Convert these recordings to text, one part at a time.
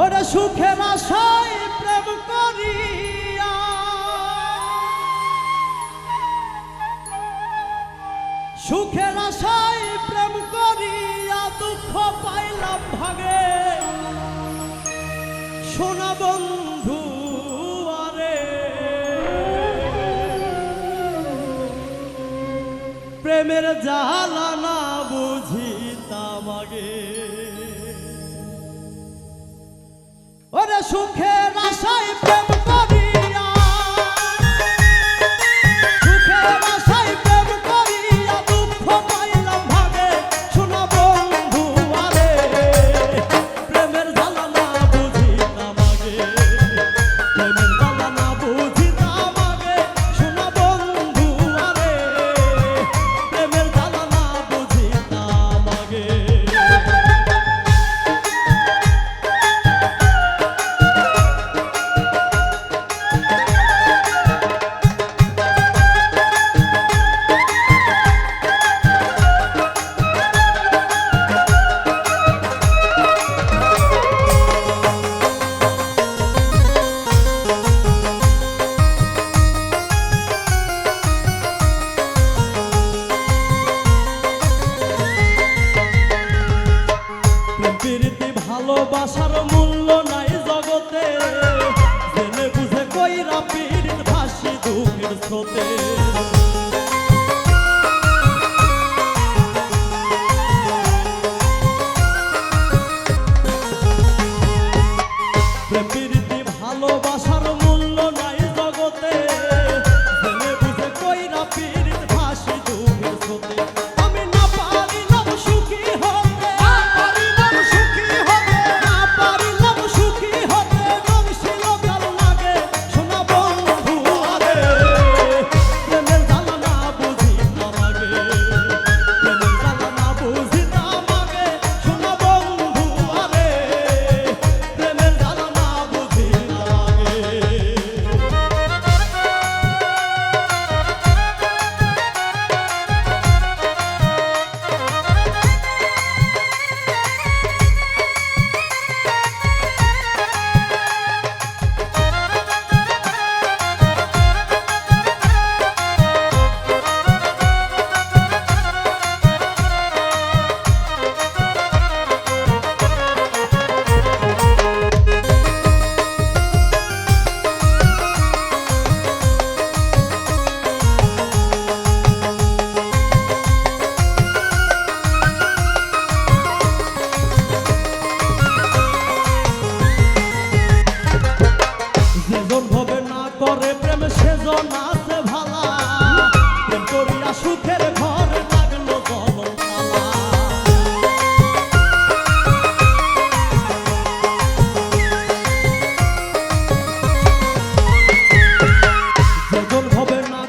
ওরা সুখে মাসায় প্রেম করিয়া। সুখের আশায় প্রেম করিয়া দুঃখ পাইলাম ভাগে। সোনা বন্ধু, আরে। প্রেমের জালানা বুঝিতাম আগে। ওরে সুখের আশায় প্রেম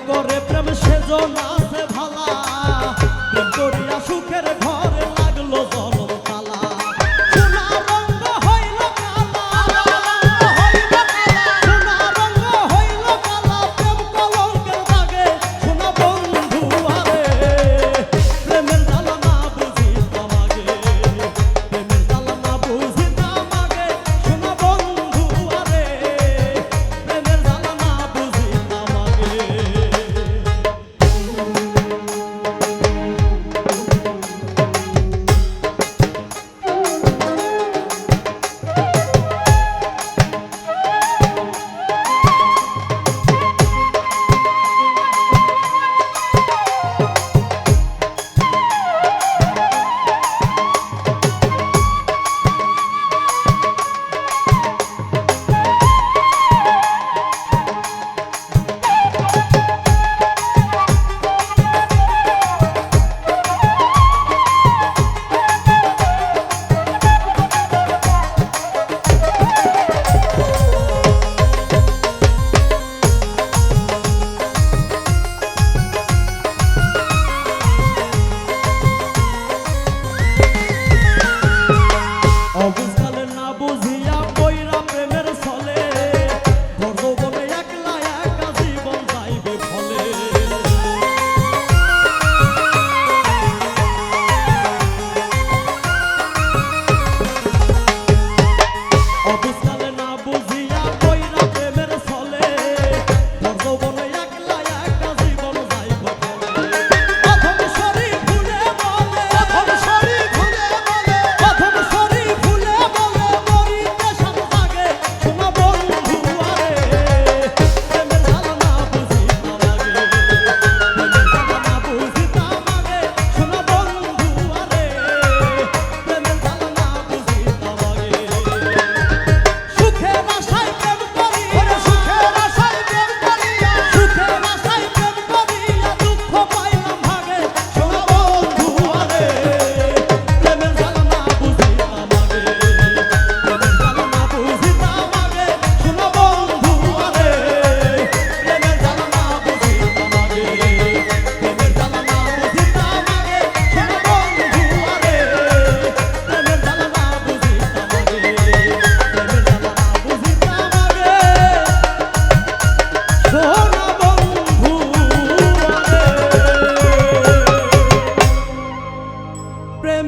correr.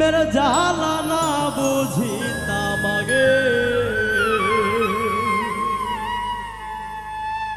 বুকের জ্বালা না